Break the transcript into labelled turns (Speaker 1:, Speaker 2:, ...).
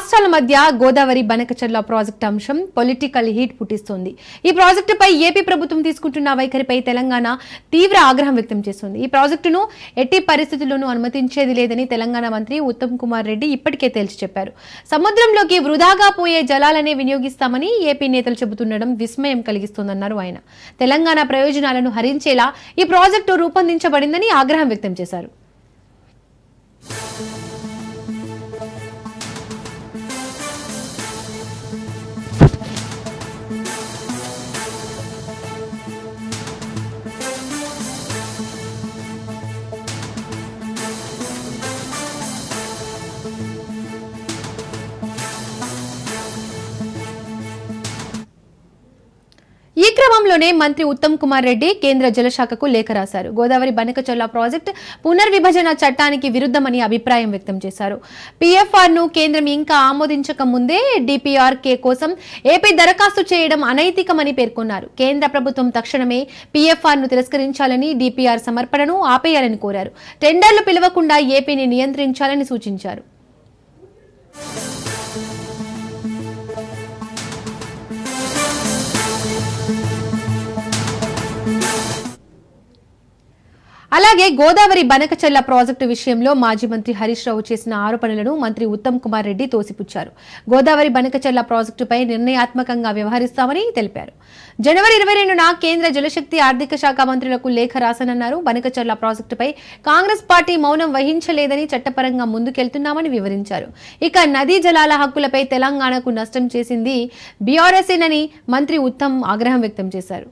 Speaker 1: రాష్ట్రాల మధ్య గోదావరి బనకచర్ల ప్రాజెక్టు అంశం పొలిటికల్ హీట్ పుట్టిస్తోంది. ఈ ప్రాజెక్టుపై ఏపీ ప్రభుత్వం తీసుకుంటున్న వైఖరిపై తెలంగాణ తీవ్ర ఆగ్రహం వ్యక్తం చేస్తుంది. ఈ ప్రాజెక్టును ఎట్టి పరిస్థితుల్లోనూ అనుమతించేది లేదని తెలంగాణ మంత్రి ఉత్తమ్ కుమార్ రెడ్డి ఇప్పటికే తేల్చి చెప్పారు. సముద్రంలోకి వృధాగా పోయే జలాలనే వినియోగిస్తామని ఏపీ నేతలు చెబుతుండడం విస్మయం కలిగిస్తోందన్నారు ఆయన. తెలంగాణ ప్రయోజనాలను హరించేలా ఈ ప్రాజెక్టు రూపొందించబడిందని ఆగ్రహం వ్యక్తం చేశారు. ఈ క్రమంలోనే మంత్రి ఉత్తమ్ కుమార్ రెడ్డి కేంద్ర జలశాఖకు లేఖ రాశారు. గోదావరి బనకచర్ల ప్రాజెక్టు పునర్విభజన చట్టానికి విరుద్ధమని అభిప్రాయం వ్యక్తం చేశారు. పీఎఫ్ఆర్ను కేంద్రం ఇంకా ఆమోదించక ముందే డిపిఆర్కే కోసం ఏపీ దరఖాస్తు చేయడం అనైతికమని పేర్కొన్నారు. కేంద్ర ప్రభుత్వం తక్షణమే పిఎఫ్ఆర్ను తిరస్కరించాలని డిపిఆర్ సమర్పణను ఆపేయాలని కోరారు. టెండర్లు పిలవకుండా ఏపీని నియంత్రించాలని సూచించారు. Yeah. అలాగే గోదావరి బనకచెల్ల ప్రాజెక్టు విషయంలో మాజీ మంత్రి హరీష్ రావు చేసిన ఆరోపణలను మంత్రి ఉత్తమ్ కుమార్ రెడ్డి తోసిపుచ్చారు. గోదావరి బనకచెల్ల ప్రాజెక్టుపై నిర్ణయాత్మకంగా వ్యవహరిస్తామని తెలిపారు. జనవరి ఇరవై రెండున కేంద్ర జలశక్తి ఆర్థిక శాఖ మంత్రులకు లేఖ రాసనన్నారు బనకచెర్ల ప్రాజెక్టుపై కాంగ్రెస్ పార్టీ మౌనం వహించలేదని చట్టపరంగా ముందుకెళ్తున్నామని వివరించారు. ఇక నదీ జలాల హక్కులపై తెలంగాణకు నష్టం చేసింది బీఆర్ఎస్ఏనని మంత్రి ఉత్తమ్ ఆగ్రహం వ్యక్తం చేశారు.